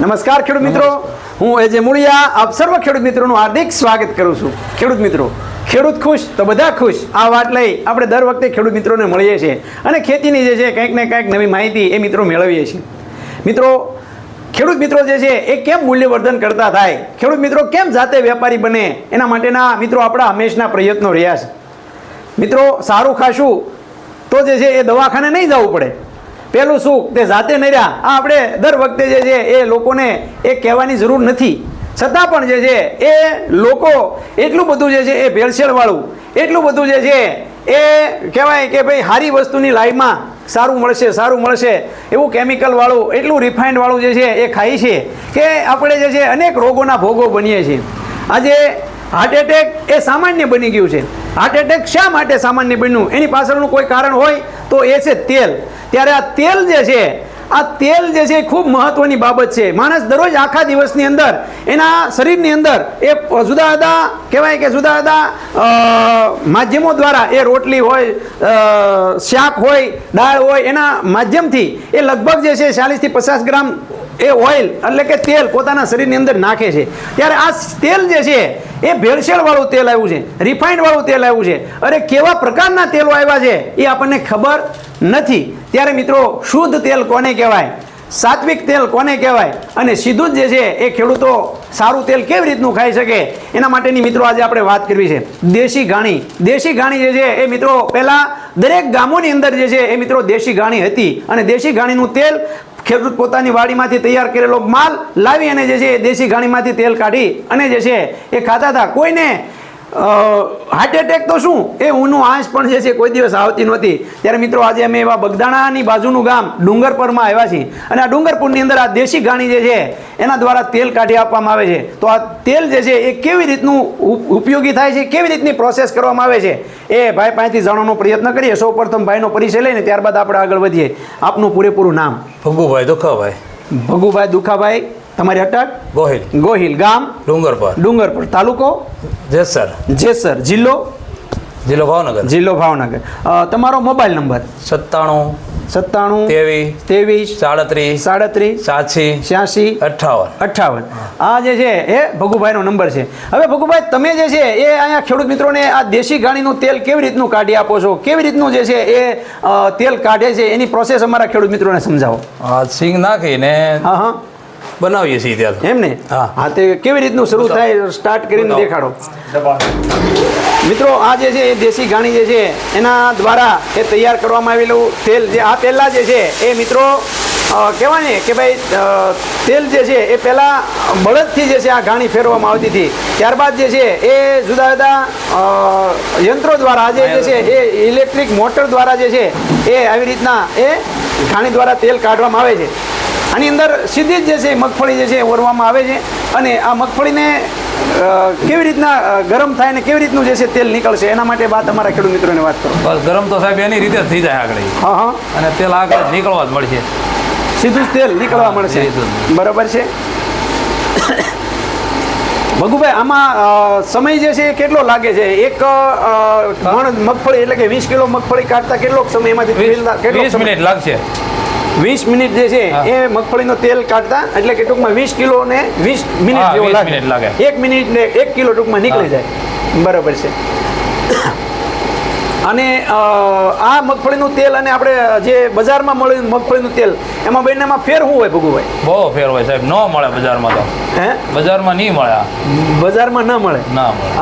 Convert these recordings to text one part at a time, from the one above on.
નમસ્કાર ખેડૂત મિત્રો. હું એજે મુળિયા આપ સર્વ ખેડૂત મિત્રોનું હાર્દિક સ્વાગત કરું છું. ખેડૂત મિત્રો ખેડૂત ખુશ તો બધા ખુશ? આ વાત લઈ આપણે દર વખતે ખેડૂત મિત્રોને મળીએ છીએ અને ખેતીની જે છે કંઈક ને કંઈક નવી માહિતી એ મિત્રો મેળવીએ છીએ. મિત્રો ખેડૂત મિત્રો જે છે એ કેમ મૂલ્યવર્ધન કરતા થાય? ખેડૂત મિત્રો કેમ જાતે વેપારી બને? એના માટેના મિત્રો આપણા હંમેશના પ્રયત્નો રહ્યા છે. મિત્રો સારું ખાશું તો જે છે એ દવાખાને નહીં જવું પડે. પહેલું સુખ તે જાતે નર્યા આ આપણે દર વખતે જે છે એ લોકોને એ કહેવાની જરૂર નથી. છતાં પણ જે છે એ લોકો એટલું બધું જે છે એ ભેળસેળવાળું, એટલું બધું જે છે એ કહેવાય કે ભાઈ સારી વસ્તુની લાઈફમાં સારું મળશે સારું મળશે. એવું કેમિકલવાળું એટલું રિફાઇન્ડવાળું જે છે એ ખાય છે કે આપણે જે છે અનેક રોગોના ભોગો બનીએ છીએ. આજે હાર્ટ એટેક એ સામાન્ય બની ગયું છે. હાર્ટ એટેક શા માટે સામાન્ય બન્યું? એની પાછળનું કોઈ કારણ હોય તો એ છે તેલ. ત્યારે આ તેલ જે છે, આ તેલ જે છે એ ખૂબ મહત્વની બાબત છે. માણસ દરરોજ આખા દિવસની અંદર એના શરીરની અંદર એ જુદા જુદા કહેવાય કે જુદા જુદા માધ્યમો દ્વારા એ રોટલી હોય શાક હોય, દાળ હોય એના માધ્યમથી એ લગભગ જે છે ચાલીસથી પચાસ ગ્રામ એ ઓઇલ એટલે કે તેલ પોતાના શરીરની અંદર નાખે છે. ત્યારે આ તેલ જે છે, એ ભેળસેળવાળું તેલ આવ્યું છે રિફાઇન્ડવાળું તેલ આવ્યું છે. અરે કેવા પ્રકારના તેલો આવ્યા છે, એ આપણને ખબર નથી. ત્યારે મિત્રો, શુદ્ધ તેલ કોને કહેવાય? સાત્વિક તેલ કોને કહેવાય? અને સીધું જ જે છે, એ ખેડૂતો સારું તેલ કેવી રીતનું ખાઈ શકે? એના માટેની મિત્રો આજે આપણે વાત કરવી છે. દેશી ઘાણી. દેશી ઘાણી જે છે, એ મિત્રો, પહેલાં દરેક ગામોની અંદર જે છે, એ મિત્રો દેશી ઘાણી હતી. અને દેશી ઘાણીનું તેલ ખેડૂત પોતાની વાડીમાંથી તૈયાર કરેલો માલ લાવી અને જે છે દેશી ઘાણીમાંથી તેલ કાઢી અને જે છે એ ખાતા હતા. કોઈને હાર્ટ એટેક તો શું? એ ઊનું આંસ પણ જે છે કોઈ દિવસ આવતી નહોતી. ત્યારે મિત્રો આજે અમે એવા બગદાણાની બાજુનું ગામ ડુંગરપુરમાં આવ્યા છીએ. અને આ ડુંગરપુરની અંદર આ દેશી ઘાણી જે છે એના દ્વારા તેલ કાઢી આપવામાં આવે છે. તો આ તેલ જે છે એ કેવી રીતનું ઉપ- ઉપયોગી થાય છે? કેવી રીતની પ્રોસેસ કરવામાં આવે છે? એ ભાઈ પાસેથી જાણવાનો પ્રયત્ન કરીએ. સૌ પ્રથમ ભાઈનો પરિચય લઈને ત્યારબાદ આપણે આગળ વધીએ. આપનું પૂરેપૂરું નામ. ભગુભાઈ દુખાભાઈ. ભગુભાઈ દુખાભાઈ. તમારી અટક? ગોહિલ. ગોહિલ ગામ? ડુંગરપુર. ડુંગરપુર તાલુકો? જેસર. જેસર. જિલ્લો? જિલ્લો ભાવનગર. જિલ્લો ભાવનગર. તમારો મોબાઈલ નંબર? સત્તાણું સત્તાણું ત્રેવીસ ત્રેવીસ સાડત્રીસ સાડત્રીસ સાતસી છ્યાસી અઠાવન અઠ્ઠાવન. આ જે છે એ ભગુભાઈનો નંબર છે. હવે ભગુભાઈ તમે જે છે એ અહીંયા ખેડૂત મિત્રોને આ દેશી ગાણીનું તેલ કેવી રીતનું કાઢી આપો છો? કેવી રીતનું જે છે એ તેલ કાઢે છે? એની પ્રોસેસ અમારા ખેડૂત મિત્રોને સમજાવો. સિંગ નાખીને હા હા. બનાવીએ છીએ તેલ એમ ને હા. તે કેવી રીતનું શરૂ થાય સ્ટાર્ટ કરીને દેખાડો. મિત્રો આ જે છે એ દેશી ઘાણી જે છે એના દ્વારા એ તૈયાર કરવામાં આવેલું તેલ જે આ પહેલાં જે છે એ મિત્રો કહેવાય ને કે ભાઈ તેલ જે છે એ પહેલાં બળદથી જે છે આ ઘાણી ફેરવવામાં આવતી હતી. ત્યારબાદ જે છે એ જુદા જુદા યંત્રો દ્વારા આજે જે છે એ ઇલેક્ટ્રિક મોટર દ્વારા જે છે એ આવી રીતના એ ઘાણી દ્વારા તેલ કાઢવામાં આવે છે. આની અંદર સીધી જ જે છે મગફળી જે છે એ ઓરવામાં આવે છે અને આ મગફળીને કેવી રીતના ગરમ થાય ને કેવી રીતનું જે છે તેલ નીકળશે એના માટે વાત અમારા ખેડૂત મિત્રોને વાત કરો. બસ ગરમ તો સાહેબ એની રીતે થઈ જાય આગળ. હા હા. અને તેલ આગળ નીકળવા જ મળશે. સીધું જ તેલ નીકળવા મળશે. બરાબર છે? ભગુભાઈ આમાં સમય જે છે એ કેટલો લાગે છે? એક મણ મગફળી એટલે કે વીસ કિલો મગફળી કાઢતા કેટલો સમય એમાંથી કેટલો? મિનિટ લાગશે. વીસ મિનિટ જે છે એ મગફળીનો તેલ કાઢતા એટલે કે ટૂંકમાં વીસ કિલો ને વીસ મિનિટ જેવો લાગે. એક મિનિટ ને એક કિલો ટૂંકમાં નીકળી જાય. બરાબર છે. અને આ મગફળીનું તેલ અને આપણે જે બજારમાં મળે મગફળીનું તેલ એમાં બંનેમાં ફેર શું હોય ભગુભાઈ? બહુ ફેર હોય સાહેબ ન મળે બજારમાં તો. હે? બજારમાં નહીં મળે બજારમાં ન મળે? ના મળે.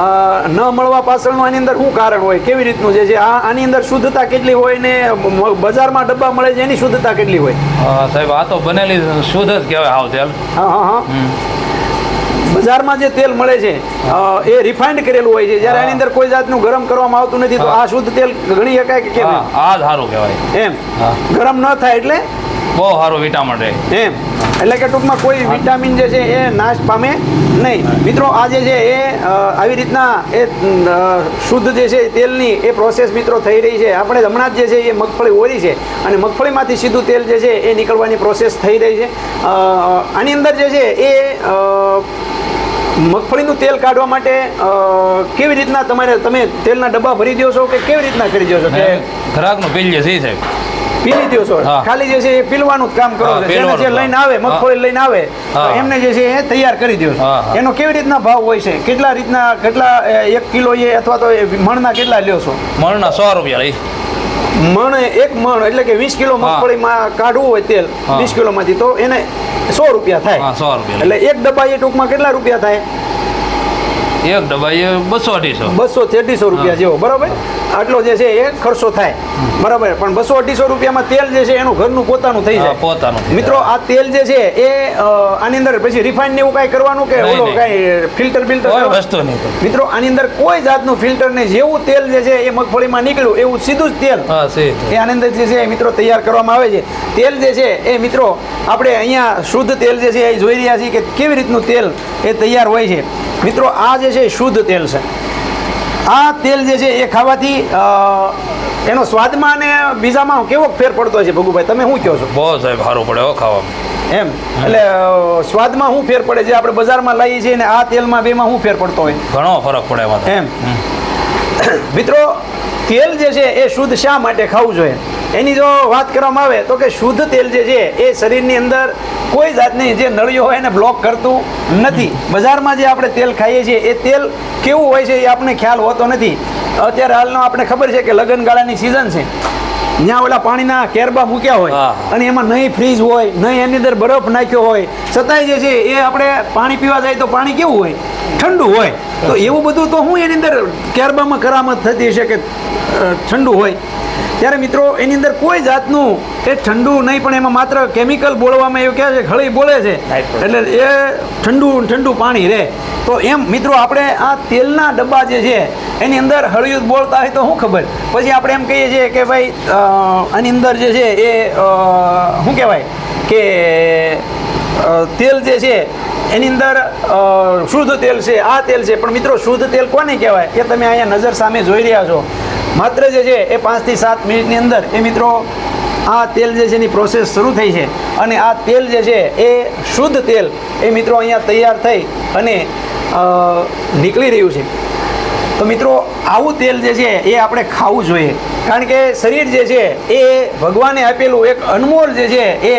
ન મળવા પાછળનું આની અંદર શું કારણ હોય? કેવી રીતનું છે? જે આ આની અંદર શુદ્ધતા કેટલી હોય ને બજારમાં ડબ્બા મળે છે એની શુદ્ધતા કેટલી હોય? સાહેબ આ તો બનેલી શુદ્ધ જ કહેવાય હાવ તેલ. હા હા હા. બજારમાં જે તેલ મળે છે એ રિફાઇન્ડ કરેલું હોય છે. જ્યારે આની અંદર કોઈ જાતનું ગરમ કરવામાં આવતું નથી તો આ શુદ્ધ તેલ ગણી શકાય કે કેમ? આ સારું કહેવાય. એમ. ગરમ ન થાય એટલે? બહુ સારું વિટામિન રહે. એમ. એટલે કે ટૂંકમાં કોઈ વિટામિન જે છે એ નાશ પામે નહીં. મિત્રો, આ જે છે એ આવી રીતના એ શુદ્ધ જે છે તેલની એ પ્રોસેસ મિત્રો થઈ રહી છે. આપણે હમણાં જ જે છે એ મગફળી ઓરી છે અને મગફળીમાંથી સીધું તેલ જે છે એ નીકળવાની પ્રોસેસ થઈ રહી છે. આની અંદર જે છે એ મગફળીનું તેલ કાઢવા માટે કેવી રીતના તમારે, તમે તેલના ડબ્બા ભરી દો છો કે કેવી રીતના કરી દો છો? કે ગ્રાહકનું જે છે, સાહેબ. પીલી દો છો. ખાલી જે છે એ પીલવાનું જ કામ કરો છો. જેને જે લઈને આવે મગફળી લઈને આવે એમને જે છે એ તૈયાર કરી દો. એનો કેવી રીતના ભાવ હોય છે? કેટલા રીતના કેટલા એક કિલો એ અથવા તો મણના કેટલા લ્યો છો? મણના સો રૂપિયા લઈ. મણ એક મણ એટલે કે વીસ કિલો મગફળીમાં કાઢવું હોય તેલ વીસ કિલોમાંથી તો એને સો રૂપિયા થાય. સો રૂપિયા એટલે એક ડબ્બા એ ટૂંકમાં કેટલા રૂપિયા થાય? એક ડબ્બા એ બસો અઢીસો. બસો થી અઢીસો રૂપિયા જેવો બરાબર? આટલો જે છે એ ખર્ચો થાય. બરાબર. પણ બસો અઢીસો રૂપિયામાં તેલ જે છે એનું ઘરનું પોતાનું થઈ જાય. પોતાનું મિત્રો આ તેલ જે છે એ આની અંદર પછી રિફાઇન ને એવું કાંઈ કરવાનું કે ઓલો. કાંઈ ફિલ્ટર બિલ્ટર કોઈ વસ્તુ નહીં. મિત્રો આની અંદર કોઈ જાતનું ફિલ્ટર નહીં. જેવું તેલ જે છે એ મગફળીમાં નીકળ્યું એવું સીધું જ તેલ. એ આની અંદર જે છે એ મિત્રો તૈયાર કરવામાં આવે છે. તેલ જે છે એ મિત્રો આપણે અહીંયા શુદ્ધ તેલ જે છે એ જોઈ રહ્યા છીએ કે કેવી રીતનું તેલ એ તૈયાર હોય છે. મિત્રો આ જે છે શુદ્ધ તેલ છે. આ તેલ જે છે એ ખાવાથી એનો સ્વાદમાં અને બીજામાં કેવો ફેર પડતો હોય છે ભગુભાઈ? તમે શું કહો છો? બહુ સાહેબ સારું પડે હો ખાવામાં. એમ? એટલે સ્વાદમાં શું ફેર પડે છે? આપણે બજારમાં લાવીએ છીએ ને આ તેલમાં બેમાં શું ફેર પડતો હોય? ઘણો ફરક પડે એમાં એમ? મિત્રો તેલ જે છે એ શુદ્ધ શા માટે ખાવું જોઈએ? એની જો વાત કરવામાં આવે તો કે શુદ્ધ તેલ જે છે એ શરીરની અંદર કોઈ જાતની જે નળીઓ હોય એને બ્લોક કરતું નથી. બજારમાં જે આપણે તેલ ખાઈએ છીએ, એ તેલ કેવું હોય છે એ આપણને ખ્યાલ હોતો નથી. અત્યારે હાલનો આપણે ખબર છે કે લગ્નગાળાની સિઝન છે. ત્યાં ઓલા પાણીના કેરબા મૂક્યા હોય અને એમાં નહીં ફ્રીજ હોય નહીં એની અંદર બરફ નાખ્યો હોય છતાંય જે છે એ આપણે પાણી પીવા જાય તો પાણી કેવું હોય? ઠંડુ હોય. તો એવું બધું તો હું એની અંદર કેરબામાં કરામત થતી હશે કે ઠંડુ હોય? ત્યારે મિત્રો એની અંદર કોઈ જાતનું એ ઠંડુ નહીં પણ એમાં માત્ર કેમિકલ બોલવામાં એવું કહે છે ખળી બોલે છે. એટલે એ ઠંડુ ઠંડુ પાણી રહે. તો એમ મિત્રો આપણે આ તેલના ડબ્બા જે છે એની અંદર હળિયું બોલતા હોય તો શું ખબર? પછી આપણે એમ કહીએ છીએ કે ભાઈ આની અંદર જે છે એ શું કહેવાય? કે તેલ જે છે એની અંદર શુદ્ધ તેલ છે આ તેલ છે. પણ મિત્રો શુદ્ધ તેલ કોને કહેવાય? એ તમે અહીંયા નજર સામે જોઈ રહ્યા છો. માત્ર જે છે એ પાંચથી સાત મિનિટની અંદર એ મિત્રો આ તેલ જે છે એની પ્રોસેસ શરૂ થઈ છે અને આ તેલ જે છે એ શુદ્ધ તેલ એ મિત્રો અહીંયા તૈયાર થઈ અને નીકળી રહ્યું છે. તો મિત્રો આવું તેલ જે છે એ આપણે ખાવું જોઈએ. કારણ કે શરીર જે છે એ ભગવાને આપેલું એક અનમોલ જે છે એ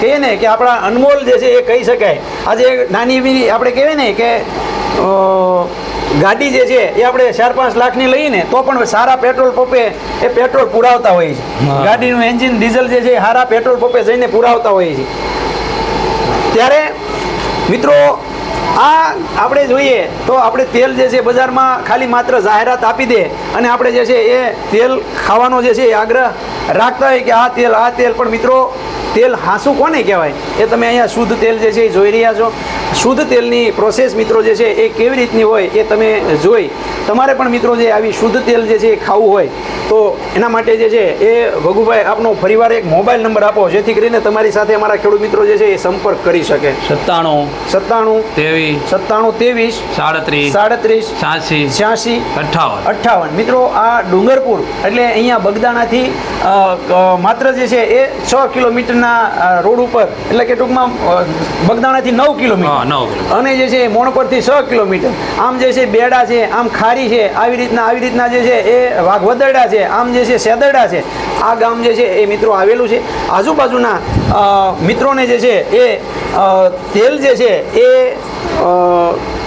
કહીએ ને કે આપણા અનમોલ જે છે એ કહી શકાય. આજે નાની એવી આપણે કહેવાય ને કે ગાડી જે છે એ આપણે ચાર પાંચ લાખની લઈને તો પણ સારા પેટ્રોલ પંપે એ પેટ્રોલ પુરાવતા હોય છે ગાડીનું એન્જિન ડીઝલ જે છે સારા પેટ્રોલ પંપે જઈને પુરાવતા હોય છે ત્યારે મિત્રો આ આપણે જોઈએ તો આપણે તેલ જે છે બજારમાં ખાલી માત્ર જાહેરાત આપી દે અને આપણે જે છે એ તેલ ખાવાનો જે છે એ આગ્રહ રાખતા હોય કે આ તેલ આ તેલ. પણ મિત્રો તેલ હાંસું કોને કહેવાય? એ તમે અહીંયા શુદ્ધ તેલ જે છે એ જોઈ રહ્યા છો. શુદ્ધ તેલની પ્રોસેસ મિત્રો જે છે એ કેવી રીતની હોય એ તમે જોઈ. તમારે પણ મિત્રો જે આવી શુદ્ધ તેલ જે છે એ ખાવું હોય તો એના માટે જે છે એ ભગુભાઈ આપનો ફરીવાર એક મોબાઈલ નંબર આપો જેથી કરીને તમારી સાથે અમારા ખેડૂત મિત્રો જે છે એ સંપર્ક કરી શકે. સત્તાણું સત્તાણું ત્રેવીસ સત્તાણું ત્રેવીસ સાડત્રીસ સાડત્રીસ છ્યાસી છ્યાસી અઠ્ઠાવન. અઠ્ઠાવન. મિત્રો આ ડુંગરપુર એટલે અહીંયા બગદાણાથી માત્ર જે છે એ છ કિલોમીટરના અ, રોડ ઉપર એટલે કે ટૂંકમાં બગદાણાથી નવ કિલોમીટર અને જે છે મોણપરથી છ કિલોમીટર આમ જે છે બેડા છે આમ ખારી છે આવી રીતના આવી રીતના જે છે એ વાઘવદરડા છે આમ જે છે સેદરડા છે આ ગામ જે છે એ મિત્રો આવેલું છે આજુબાજુના મિત્રોને જે છે એ તેલ જે છે એ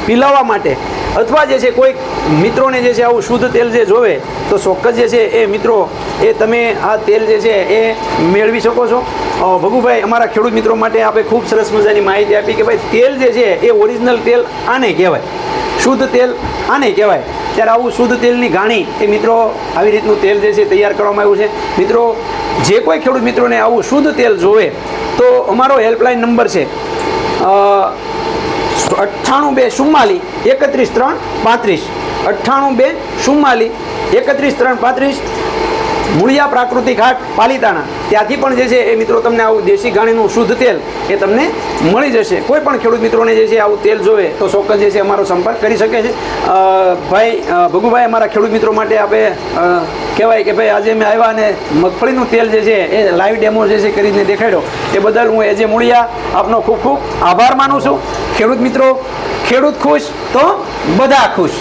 પીલાવવા માટે અથવા જે છે કોઈક મિત્રોને જે છે આવું શુદ્ધ તેલ જે જોવે તો ચોક્કસ જે છે એ મિત્રો એ તમે આ તેલ જે છે એ મેળવી શકો છો ભગુભાઈ, અમારા ખેડૂત મિત્રો માટે આપણે ખૂબ સરસ મજાની માહિતી આપી કે ભાઈ, તેલ જે છે, એ ઓરિજિનલ તેલ આને કહેવાય. શુદ્ધ તેલ આને કહેવાય. ત્યારે આવું શુદ્ધ તેલની ગાણી એ મિત્રો આવી રીતનું તેલ જે છે તૈયાર કરવામાં આવ્યું છે. મિત્રો, જે કોઈ ખેડૂત મિત્રોને આવું શુદ્ધ તેલ જોવે, તો અમારો હેલ્પલાઇન નંબર છે અઠ્ઠાણું બે ચુમ્માલી એકત્રીસ ત્રણ પાંત્રીસ. અઠ્ઠાણું બે ચુમ્માલી એકત્રીસ ત્રણ પાંત્રીસ. મૂળિયા પ્રાકૃતિક હાટ પાલીતાણા. ત્યાંથી પણ જે છે એ મિત્રો તમને આવું દેશી ઘાણીનું શુદ્ધ તેલ એ તમને મળી જશે. કોઈ પણ ખેડૂત મિત્રોને જે છે આવું તેલ જોવે તો ચોક્કસ જે છે અમારો સંપર્ક કરી શકે છે. ભાઈ ભગુભાઈ, અમારા ખેડૂત મિત્રો માટે આપણે કહેવાય કે ભાઈ, આજે મેં આવ્યા અને મગફળીનું તેલ જે છે એ લાઈવ ડેમો જે છે કરીને દેખાડ્યો. એ બદલ હું એજે મૂળિયા આપનો ખૂબ ખૂબ આભાર માનું છું. ખેડૂત મિત્રો, ખેડૂત ખુશ તો બધા ખુશ.